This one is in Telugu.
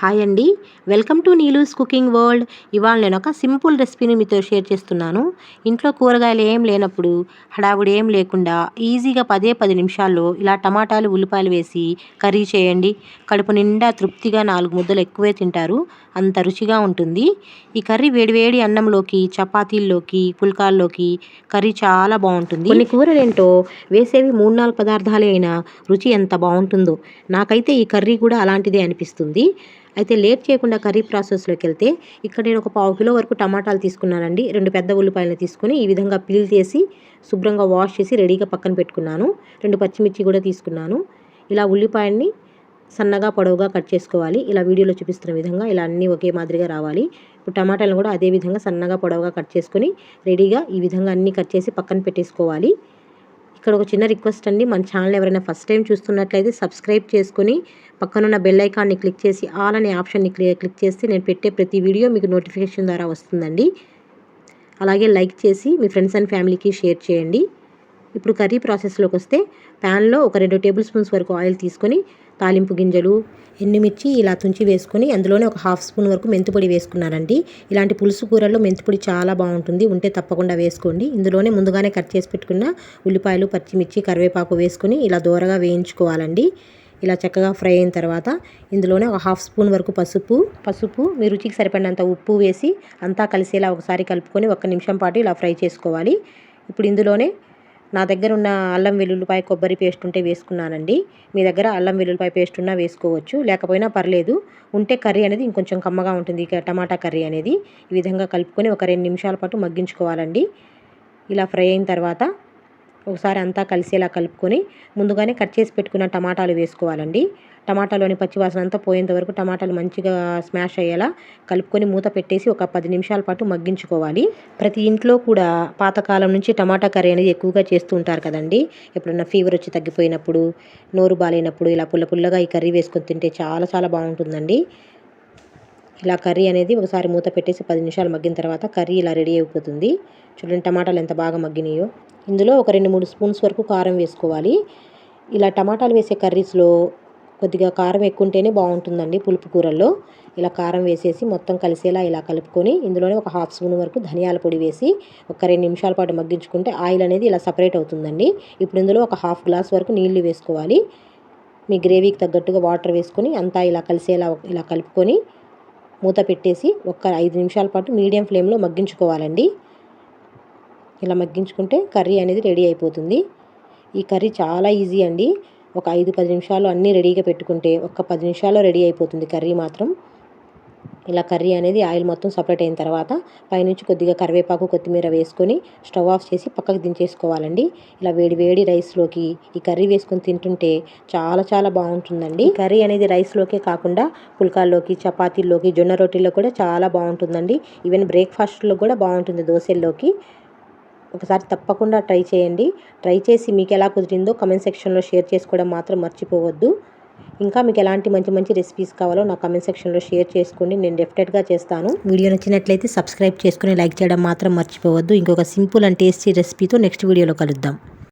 హాయ్ అండి. Welcome to Neelu's cooking world. ఇవాళ నేను ఒక సింపుల్ రెసిపీని మీతో షేర్ చేస్తున్నాను. ఇంట్లో కూరగాయలు ఏం లేనప్పుడు హడావుడి ఏం లేకుండా ఈజీగా పదే పది నిమిషాల్లో ఇలా టమాటాలు ఉల్లిపాయలు వేసి కర్రీ చేయండి. కడుపు నిండా తృప్తిగా నాలుగు ముద్దలు ఎక్కువే తింటారు. అంత రుచిగా ఉంటుంది. ఈ కర్రీ వేడివేడి అన్నంలోకి చపాతీల్లోకి పుల్కాల్లోకి కర్రీ చాలా బాగుంటుంది. కొన్ని కూరలు ఏంటో వేసేవి మూడు నాలుగు పదార్థాలే అయినా రుచి ఎంత బాగుంటుందో నాకైతే ఈ కర్రీ కూడా అలాంటిదే అనిపిస్తుంది. అయితే లేట్ చేయకుండా కర్రీ ప్రాసెస్లోకి వెళ్తే ఇక్కడ నేను ఒక పావు కిలో వరకు టమాటాలు తీసుకున్నానండి. రెండు పెద్ద ఉల్లిపాయలు తీసుకొని ఈ విధంగా పీల్ చేసి శుభ్రంగా వాష్ చేసి రెడీగా పక్కన పెట్టుకున్నాను. రెండు పచ్చిమిర్చి కూడా తీసుకున్నాను. ఇలా ఉల్లిపాయల్ని సన్నగా పొడవుగా కట్ చేసుకోవాలి. ఇలా వీడియోలో చూపిస్తున్న విధంగా ఇలా అన్నీ ఒకే మాదిరిగా రావాలి. ఇప్పుడు టమాటాలను కూడా అదే విధంగా సన్నగా పొడవుగా కట్ చేసుకొని రెడీగా ఈ విధంగా అన్నీ కట్ చేసి పక్కన పెట్టేసుకోవాలి. ఇక్కడ ఒక చిన్న రిక్వెస్ట్ అండి. మన ఛానల్ ఎవరైనా ఫస్ట్ టైం చూస్తున్నట్లయితే సబ్స్క్రైబ్ చేసుకొని పక్కనున్న బెల్ ఐకాన్ని క్లిక్ చేసి ఆల్ అనే ఆప్షన్ని క్లిక్ చేస్తే నేను పెట్టే ప్రతి వీడియో మీకు నోటిఫికేషన్ ద్వారా వస్తుందండి. అలాగే లైక్ చేసి మీ ఫ్రెండ్స్ అండ్ ఫ్యామిలీకి షేర్ చేయండి. ఇప్పుడు కర్రీ ప్రాసెస్లోకి వస్తే ప్యాన్లో ఒక రెండు టేబుల్ స్పూన్స్ వరకు ఆయిల్ తీసుకొని తాలింపు గింజలు ఎండుమిర్చి ఇలా తుంచి వేసుకొని అందులోనే ఒక హాఫ్ స్పూన్ వరకు మెంతిపొడి వేసుకున్నారండి ఇలాంటి పులుసు కూరల్లో మెంతిపొడి చాలా బాగుంటుంది. ఉంటే తప్పకుండా వేసుకోండి. ఇందులోనే ముందుగానే కట్ చేసి పెట్టుకున్న ఉల్లిపాయలు పచ్చిమిర్చి కరివేపాకు వేసుకొని ఇలా దూరగా వేయించుకోవాలండి. ఇలా చక్కగా ఫ్రై అయిన తర్వాత ఇందులోనే ఒక హాఫ్ స్పూన్ వరకు పసుపు పసుపు మీ రుచికి సరిపడినంత ఉప్పు వేసి అంతా కలిసేలా ఒకసారి కలుపుకొని ఒక్క నిమిషం పాటు ఇలా ఫ్రై చేసుకోవాలి. ఇప్పుడు ఇందులోనే నా దగ్గర ఉన్న అల్లం వెల్లుల్లిపాయ కొబ్బరి పేస్ట్ ఉంటే వేసుకున్నానండి. మీ దగ్గర అల్లం వెల్లుల్లిపాయ పేస్ట్ ఉన్నా వేసుకోవచ్చు. లేకపోయినా పర్లేదు. ఉంటే కర్రీ అనేది ఇంకొంచెం కమ్మగా ఉంటుంది. ఇక టమాటా కర్రీ అనేది ఈ విధంగా కలుపుకొని ఒక రెండు నిమిషాల పాటు మగ్గించుకోవాలండి. ఇలా ఫ్రై అయిన తర్వాత ఒకసారి అంతా కలిసేలా కలుపుకొని ముందుగానే కట్ చేసి పెట్టుకున్న టమాటాలు వేసుకోవాలండి. టమాటాలోని పచ్చివాసన అంతా పోయేంత వరకు టమాటాలు మంచిగా స్మాష్ అయ్యేలా కలుపుకొని మూత పెట్టేసి ఒక పది నిమిషాల పాటు మగ్గించుకోవాలి. ప్రతి ఇంట్లో కూడా పాతకాలం నుంచి టమాటా కర్రీ అనేది ఎక్కువగా చేస్తూ ఉంటారు కదండి. ఎప్పుడన్నా ఫీవర్ వచ్చి తగ్గిపోయినప్పుడు నోరు బాలేనప్పుడు ఇలా పుల్ల పుల్లగా ఈ కర్రీ వేసుకొని తింటే చాలా చాలా బాగుంటుందండి. ఇలా కర్రీ అనేది ఒకసారి మూత పెట్టేసి పది నిమిషాలు మగ్గిన తర్వాత కర్రీ ఇలా రెడీ అయిపోతుంది. చూడండి టమాటాలు ఎంత బాగా మగ్గినాయో. ఇందులో ఒక రెండు మూడు స్పూన్స్ వరకు కారం వేసుకోవాలి. ఇలా టమాటాలు వేసే కర్రీస్లో కొద్దిగా కారం ఎక్కువ ఉంటేనే బాగుంటుందండి పులుపు కూరల్లో. ఇలా కారం వేసేసి మొత్తం కలిసేలా ఇలా కలుపుకొని ఇందులోనే ఒక హాఫ్ స్పూన్ వరకు ధనియాల పొడి వేసి ఒక రెండు నిమిషాల పాటు మగ్గించుకుంటే ఆయిల్ అనేది ఇలా సపరేట్ అవుతుందండి. ఇప్పుడు ఇందులో ఒక హాఫ్ గ్లాస్ వరకు నీళ్ళు వేసుకోవాలి. మీ గ్రేవీకి తగ్గట్టుగా వాటర్ వేసుకొని అంతా ఇలా కలిసేలా ఇలా కలుపుకొని మూత పెట్టేసి ఒక ఐదు నిమిషాల పాటు మీడియం ఫ్లేమ్లో మగ్గించుకోవాలండి. ఇలా మగ్గించుకుంటే కర్రీ అనేది రెడీ అయిపోతుంది. ఈ కర్రీ చాలా ఈజీ అండి. ఒక ఐదు పది నిమిషాలు అన్నీ రెడీగా పెట్టుకుంటే ఒక పది నిమిషాల్లో రెడీ అయిపోతుంది కర్రీ మాత్రం. ఇలా కర్రీ అనేది ఆయిల్ మొత్తం సపరేట్ అయిన తర్వాత పైనుంచి కొద్దిగా కరివేపాకు కొత్తిమీర వేసుకొని స్టవ్ ఆఫ్ చేసి పక్కకు దించేసుకోవాలండి. ఇలా వేడి వేడి రైస్లోకి ఈ కర్రీ వేసుకొని తింటుంటే చాలా చాలా బాగుంటుందండి. కర్రీ అనేది రైస్లోకే కాకుండా పుల్కాల్లోకి చపాతీల్లోకి జొన్న రొట్టెల్లో కూడా చాలా బాగుంటుందండి. ఈవెన్ బ్రేక్ఫాస్ట్లో కూడా బాగుంటుంది దోశల్లోకి. ఒకసారి తప్పకుండా ట్రై చేయండి. ట్రై చేసి మీకు ఎలా కుదిరిందో కమెంట్ సెక్షన్లో షేర్ చేసుకోవడం మాత్రం మర్చిపోవద్దు. ఇంకా మీకు ఎలాంటి మంచి మంచి రెసిపీస్ కావాలో నా కమెంట్ సెక్షన్లో షేర్ చేసుకోండి. నేను డెఫినెట్గా చేస్తాను. వీడియో నచ్చినట్లయితే సబ్స్క్రైబ్ చేసుకుని లైక్ చేయడం మాత్రం మర్చిపోవద్దు. ఇంకొక సింపుల్ అండ్ టేస్టీ రెసిపీతో నెక్స్ట్ వీడియోలో కలుద్దాం.